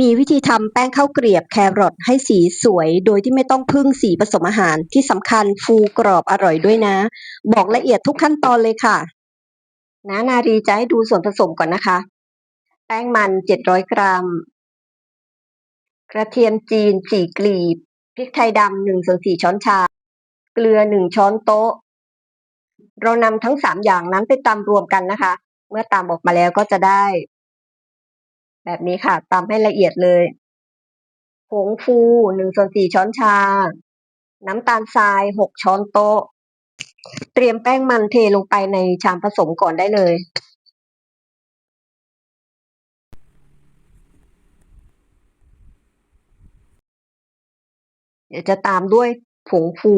มีวิธีทำแป้งข้าวเกรียบแครอทให้สีสวย โดยที่ไม่ต้องพึ่งสีผสมอาหารที่สำคัญฟูกรอบอร่อยด้วยนะ บอกละเอียดทุกขั้นตอนเลยค่ะ นะนารีจะให้ดูส่วนผสมก่อนนะคะ แป้งมัน 700 กรัม กระเทียมจีน 4 กลีบ พริกไทยดำ1ส่วน4ช้อนชา เกลือ 1 ช้อนโต๊ะ เรานำทั้ง 3 อย่างนั้นไปตำรวมกันนะคะ เมื่อตำออกมาแล้วก็จะได้ แบบนี้ค่ะตำให้ละเอียดเลยผงฟู1ส่วน4ช้อนชา น้ำตาลทราย6ช้อนโต๊ะ เตรียมแป้งมันเทลงไปในชามผสมก่อนได้เลย เดี๋ยวจะตามด้วยผงฟู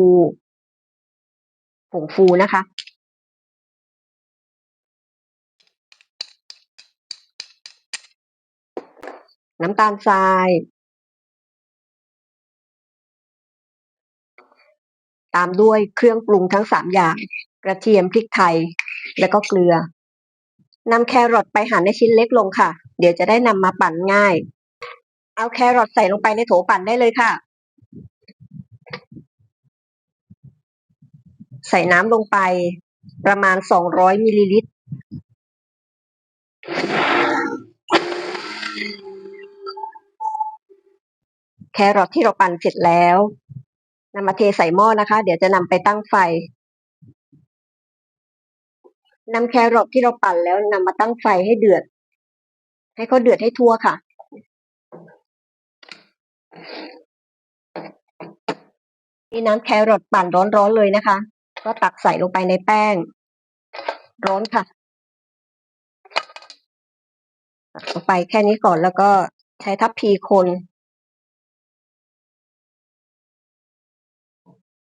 ผงฟูนะคะ น้ำตาลทรายตามด้วยเครื่องปรุงทั้งสามอย่าง กระเทียมพริกไทย แล้วก็เกลือนำแครอทไปหั่นในชิ้นเล็กลงค่ะ เดี๋ยวจะได้นำมาปั่นง่าย เอาแครอทใส่ลงไปในโถปั่นได้เลยค่ะ ใส่น้ำลงไปประมาณ 200มิลลิลิตร แครอทที่เราปั่นเสร็จแล้วนำมาเทใส่หม้อนะคะ เดี๋ยวจะนำไปตั้งไฟนำแครอทที่เราปั่นแล้วนำมาตั้งไฟให้เดือด ให้เขาเดือดให้ทั่วค่ะ นี่น้ำแครอทปั่นร้อนๆเลยนะคะ ก็ตักใส่ลงไปในแป้ง ร้อนค่ะ ตักลงไปแค่นี้ก่อนแล้วก็ใช้ทัพพีคน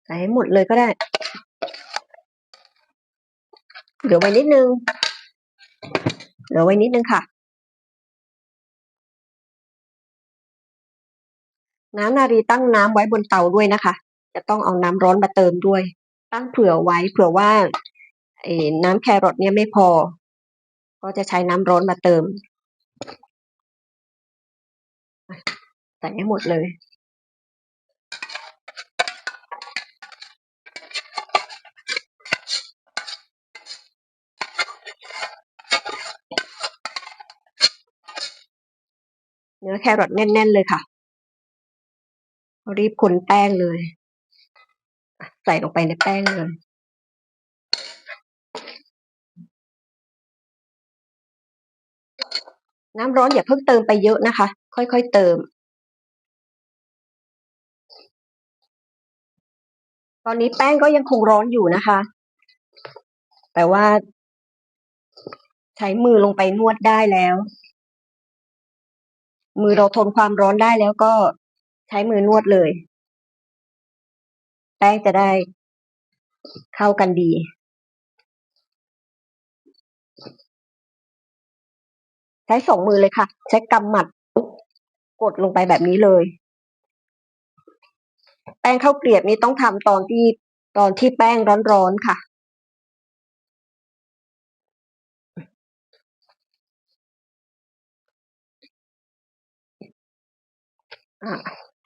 ใส่ให้หมดเลยก็ได้เหลือไว้นิดนึงเหลือไว้นิดนึงค่ะ น้ำนารีตั้งน้ำไว้บนเตาด้วยนะคะ จะต้องเอาน้ำร้อนมาเติมด้วย ตั้งเผื่อไว้เผื่อว่าน้ำแครอทเนี่ยไม่พอ ก็จะใช้น้ำร้อนมาเติม ใส่ให้หมดเลย เนื้อแครอทแน่นๆเลยค่ะ รีบคนแป้งเลย ใส่ลงไปในแป้งเลยน้ำร้อนอย่าเพิ่งเติมไปเยอะนะคะ ค่อยๆเติม ตอนนี้แป้งก็ยังคงร้อนอยู่นะคะ แต่ว่า ใช้มือลงไปนวดได้แล้ว มือเราทนความร้อนได้แล้วก็ใช้มือนวดเลย แป้งจะได้เข้ากันดี ใช้สองมือเลยค่ะ ใช้กำหมัด กดลงไปแบบนี้เลย แป้งข้าวเกลียบนี้ต้องทำตอนที่ตอนที่แป้งร้อนๆค่ะ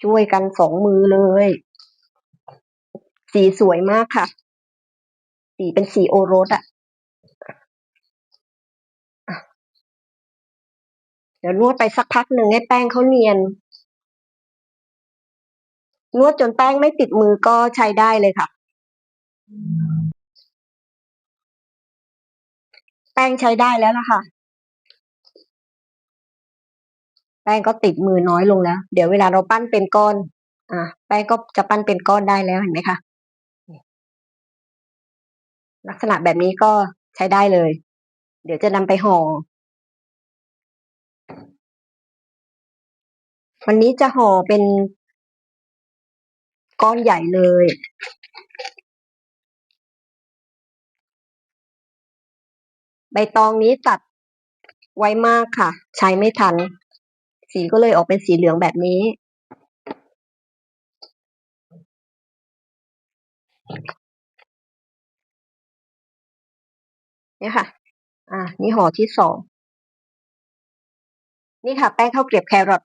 ช่วยกันสองมือเลย สีสวยมากค่ะ สีเป็นสีโอรสอะอะเดี๋ยวนวดไปสักพักหนึ่งให้แป้งเขาเนียน นวดจนแป้งไม่ติดมือก็ใช้ได้เลยค่ะ แป้งใช้ได้แล้วล่ะค่ะ แป้งก็ติดมือน้อยลงแล้วเดี๋ยวเวลาเราปั้นเป็นก้อน อะแป้งก็จะปั้นเป็นก้อนได้แล้วเห็นไหมคะลักษณะแบบนี้ก็ใช้ได้เลย เดี๋ยวจะนำไปห่อวันนี้จะห่อเป็นก้อนใหญ่เลย ใบตองนี้ตัดไว้มากค่ะ ใช้ไม่ทัน สีก็เลยออกเป็นสีเหลืองแบบนี้ เนี่ยค่ะ อ่า นี่ห่อที่สอง นี่ค่ะ แป้งข้าวเกรียบแครอท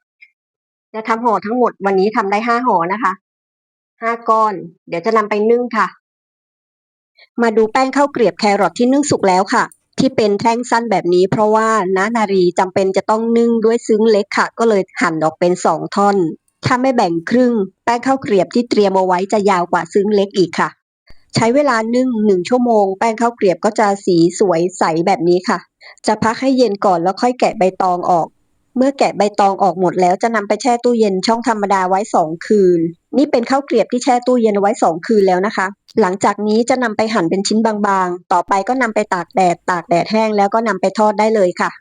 จะทำห่อทั้งหมดวันนี้ทำได้ห้าห่อนะคะห้าก้อน เดี๋ยวจะนำไปนึ่งค่ะ มาดูแป้งข้าวเกรียบแครอทที่นึ่งสุกแล้วค่ะ ที่เป็นแท่งสั้นแบบนี้ เพราะว่าน้านารีจำเป็นจะต้องนึ่งด้วยซึ้งเล็กค่ะ ก็เลยหั่นออกเป็นสองท่อน ถ้าไม่แบ่งครึ่ง แป้งข้าวเกรียบที่เตรียมเอาไว้จะยาวกว่าซึ้งเล็กอีกค่ะ ใช้เวลานึ่งหนึ่งชั่วโมง แป้งข้าวเกรียบก็จะสีสวยใสแบบนี้ค่ะ จะพักให้เย็นก่อนแล้วค่อยแกะใบตองออก เมื่อแกะใบตองออกหมดแล้วจะนำไปแช่ตู้เย็นช่องธรรมดาไว้สองคืน นี่เป็นข้าวเกลียบที่แช่ตู้เย็นไว้สองคืนแล้วนะคะ หลังจากนี้จะนำไปหั่นเป็นชิ้นบางๆ ต่อไปก็นำไปตากแดด ตากแดดแห้งแล้วก็นำไปทอดได้เลยค่ะ